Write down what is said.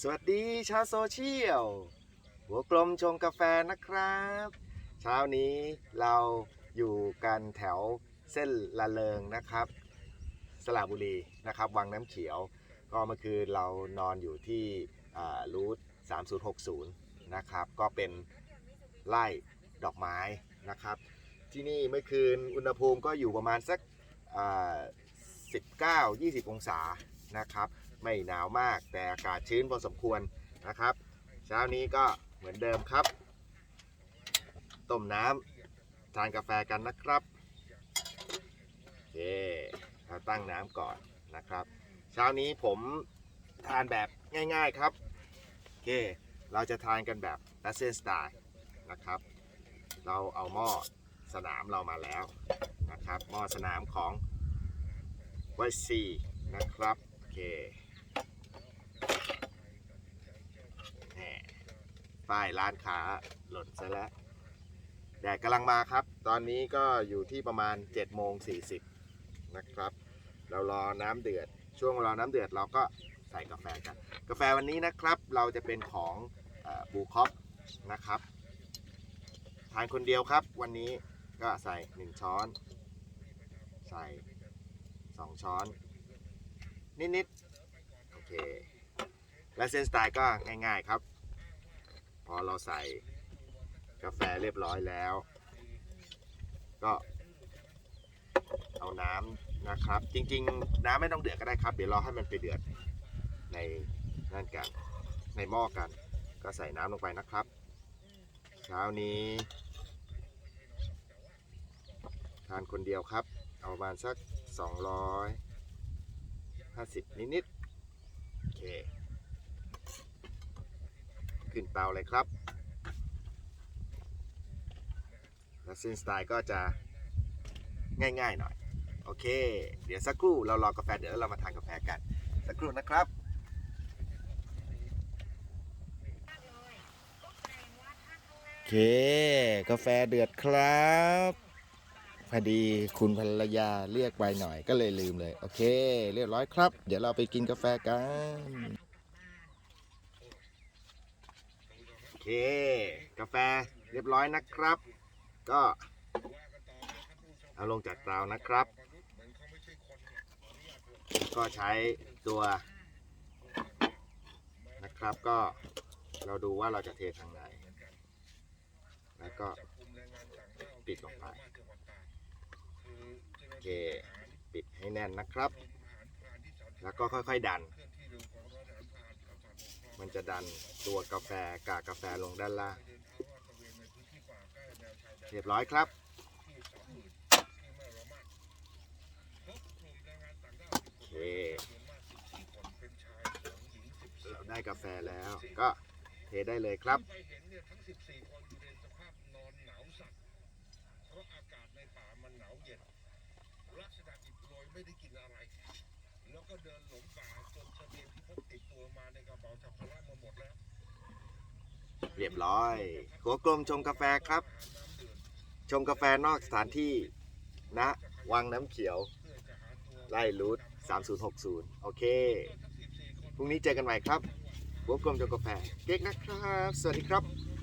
สวัสดีชาวโซเชียล หัวกลมชงกาแฟนะครับ เช้านี้เราอยู่กันแถวเส้นละเริงนะครับ สระบุรีนะครับ วังน้ำเขียว ก็เมื่อคืนเรานอนอยู่ที่รูท3060 นะครับ ก็เป็นไร่ดอกไม้นะครับ ที่นี่เมื่อคืนอุณหภูมิก็อยู่ประมาณสักอ่า19-20 องศานะครับ ไม่หนาวมาก แต่อากาศชื้นพอสมควรนะครับ เช้านี้ก็เหมือนเดิมครับ ต้มน้ำทานกาแฟกันนะครับโอเคเราตั้งน้ำก่อนนะครับ เช้านี้ผมทานแบบง่ายๆครับโอเคเราจะทานกันแบบรัสเซียนสไตล์นะครับ เราเอาหม้อสนามเรามาแล้วนะครับ หม้อสนามของไวซีนะครับโอเคแหม่ ป้ายร้านค้าหล่นซะแล้วแดดกำลังมาครับ ตอนนี้ก็อยู่ที่ประมาณ7โมง40นะครับ เรารอน้ำเดือด ช่วงรอน้ำเดือดเราก็ใส่กาแฟกัน กาแฟวันนี้นะครับ เราจะเป็นของบูคอปนะครับ ทานคนเดียวครับ วันนี้ก็ใส่ 1 ช้อน ใส่ 2 ช้อน นิดๆ โอเค และเส้นสไตล์ก็ง่ายๆครับ พอเราใส่กาแฟเรียบร้อยแล้ว ก็ เอาน้ำนะครับ จริง ๆ น้ำไม่ต้องเดือดก็ได้ครับ เดี๋ยวรอให้มันไปเดือดในนั่นกันในหม้อกัน ก็ใส่น้ำลงไปนะครับ เช้านี้ ทานคนเดียวครับ เอาประมาณสัก 250 นิดๆโอเค ขึ้นเตาเลยครับแล้วซินสไตล์ก็จะง่ายๆหน่อย โอเค เดี๋ยวสักครู่เรารอกาแฟเดี๋ยวเรามาทานกาแฟกัน สักครู่นะครับโอเค กาแฟเดือดครับ พอดีคุณภรรยาเรียกไปหน่อยก็เลยลืมเลย โอเค เรียบร้อยครับ เดี๋ยวเราไปกินกาแฟกัน โอ เค กาแฟเรียบร้อยนะครับ ก็เอาลงจากเตานะครับ ก็ใช้ตัวนะครับก็เราดูว่าเราจะเททางไหน แล้วก็ปิดลงไปโอเค ปิดให้แน่นนะครับ แล้วก็ค่อยๆดัน มันจะดันตัวกาแฟกากกาแฟลงด้านล่าง เรียบร้อยครับโอเคเราได้กาแฟแล้วก็เทได้เลยครับไปเห็นเนี่ยทั้ง14คนอยู่ในสภาพนอนหนาวสั่นเพราะอากาศในป่ามันหนาวเย็นลักษณะอิดโรยไม่ได้กินอะไร แล้วก็เดินหลงป่าจนเสบียงที่พกติดตัวมาในกระเป๋าสัมภาระมาหมดแล้วเรียบร้อย หัวกลมชงกาแฟครับ ชงกาแฟนอกสถานที่ณวังน้ำเขียว ไล่รูท3060 โอเค พรุ่งนี้เจอกันใหม่ครับ หัวกลมชงกาแฟ เก๊กนะครับ สวัสดีครับ